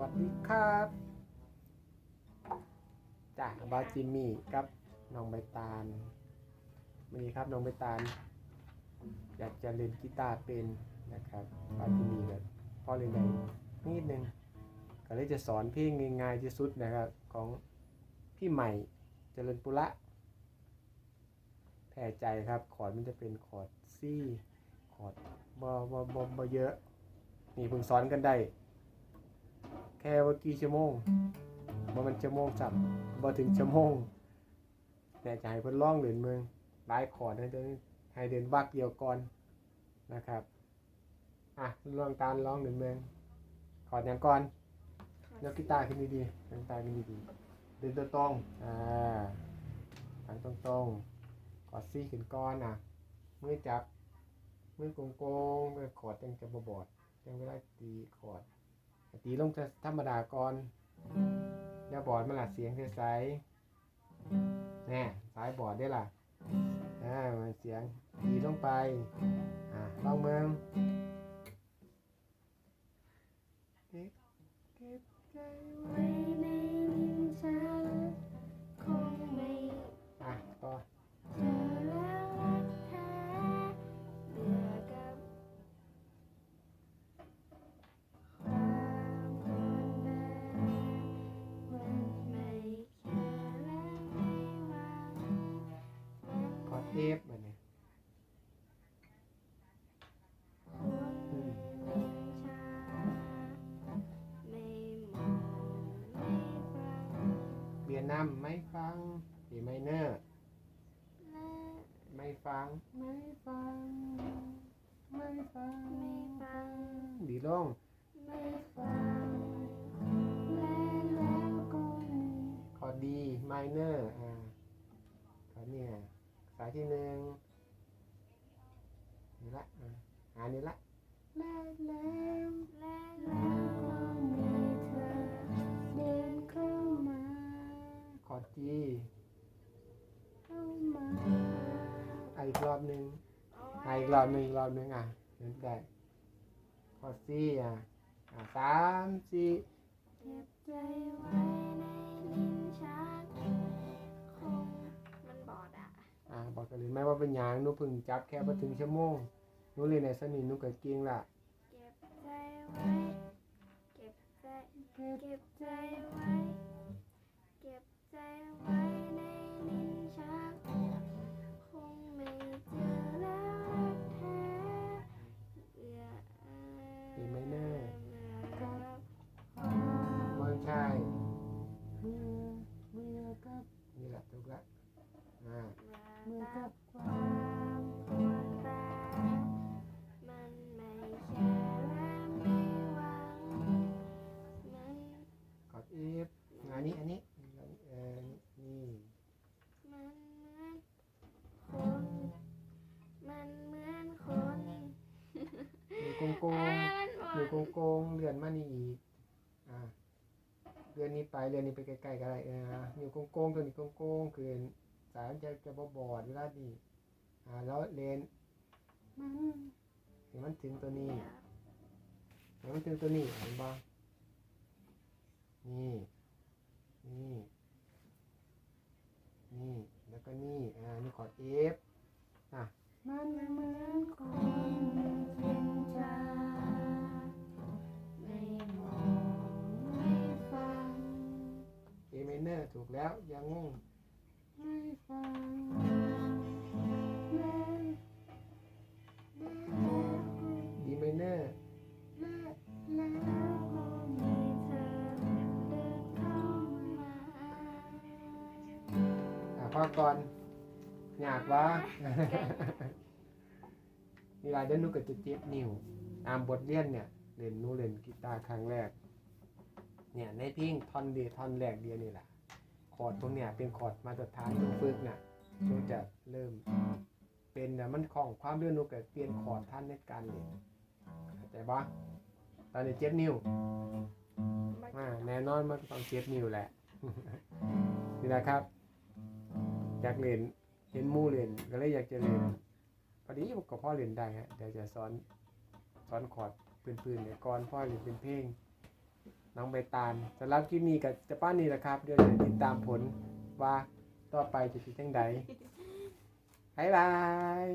วัสดีครับจ้าบาจิมี่ครับน้องใบตาลวันนี้ครับน้องใบตาล อยากจะเล่นกีตาร์เป็นนะครับบาจิมี่แบบพอเล่นได้นิดนึงก็เลยจะสอนเพลงง่ายๆที่สุดนะครับของพี่ใหม่เจริญปุระแผ่ใจครับคอร์ดมันจะเป็นคอร์ดซี่คอร์ดบอบอบอบเยอะ นี่เพิ่งสอนกันได้ แค่ว่ากี่ชั่วโมงบ่มันชั่วโมงจับบ่ถึงชั่วโมงแต่จะให้เพิ่นลองเล่นเมืองหลายขอร์ดให้เดินให้เดินวักเดียวก่อนนะครับอะลองการลองเล่นเมืองขอร์ดอย่างก่อนยกกีตาร์ขึ้นดีๆยกกีตาร์ขึ้นดีๆเดินตัวตรงอ่าทางตรงๆกอดซี่ขึ้นก้อนอะมือจับมือโกงๆมือขอร์ดจังจะบ่บอดจังเวลาตีขอร์ด ตีลงธรรมดาก่อนอย่าบอดมาละเสียงใสๆแน่สายบอดได้ล่ะอ่ามันเสียงตีลงไปอ่าลองเมืองเก็บเก็บใจไว้ นน้ำไม่ฟังดีไมเนอร์และไม่ฟัง ไม่ฟัง ไม่ฟัง ไม่ฟัง ดีลง ไม่ฟัง และแล้วก็มีคอร์ดดีไมเนอร์อ่าคอร์ดเนี่ยสายที่หนึ่งนี่ละอ่าหานี่ละและแล้วและแล้ว จีเข้ามาอะอีกรอบหนึ่งอะอีกรอบหนึ่งอีกรอบหนึ่งอะเล่นได้คอร์ดซีอะอะสามสี่เก็บใจไว้ในลิ้นชักคงมันบอดอะอะบอกกันเลยไหมว่าเป็นหยางหนูเพึ่งจับแค่พอถึงชั่วโมงหนูเรียนในสนิทหนูก็เก่งละเก็บใจไว้ เก็บใจ เก็บใจไว้เก็บใจ ไว้ในลิ้นชักคงไม่เจอแล้วรักแท้เบื่อดีไมเนอร์เบื่อกับเมืองชายเมื่อเมื่อกับนี่แหละถูกละอ่าเมื่อกับ ลื่อนนี้ไปเลื่อนนี้ไปใกล้ๆกันอะไรเอออยู่โกงโกงตัวนี้โกงโกงคือสายมันจะจะบอบอดเวลาดีอ่าแล้วเลนมันเห็นมันถึงตัวนี้เห็นมันถึงตัวนี้เห็นบ้างนี่นี่นี่แล้วก็นี่อ่านี่กอดเอฟอะมันเหมือนคนกินชา ถูกแล้วยังงงไม่ฟังดีเมเนอร์แล้วก็มีเธอเดินเข้ามาอะพ่อก่อนอยากวะนี่ลายเดนนูกับจะเจ็บนิวตามบทเรียนเนี่ยเล่นนูเล่นกีตาร์ครั้งแรก เนี่ยในเพลงท่อนเดียวท่อนแรกเดียวนี่แหละ คอร์ดพวกเนี่ยเป็นคอร์ดมาตรฐานหนูฝึกน่ะหนูจะเริ่มเป็นแต่มันของความเรื่องหนูก็เปลี่ยนคอร์ดท่านในการเล่นเข้าใจปะตอนนี้เจ็บนิ้วอ่าแน่นอนมันต้องเจ็บนิ้วแหละนี่แหละครับ อยากเล่นเห็นมู่เล่นก็เลยอยากจะเล่นพอดีก็พ่อเล่นได้ฮะเดี๋ยวจะสอนสอนคอร์ดปืนๆเนี่ยก่อนพ่อเล่นเป็นเพลง น้องใบตาลสำหรับคลิปนี้กับจะป้านนี่แหละครับ เดี๋ยวจะติดตามผลว่าต่อไปจะเป็นยังไดบ๊ายบาย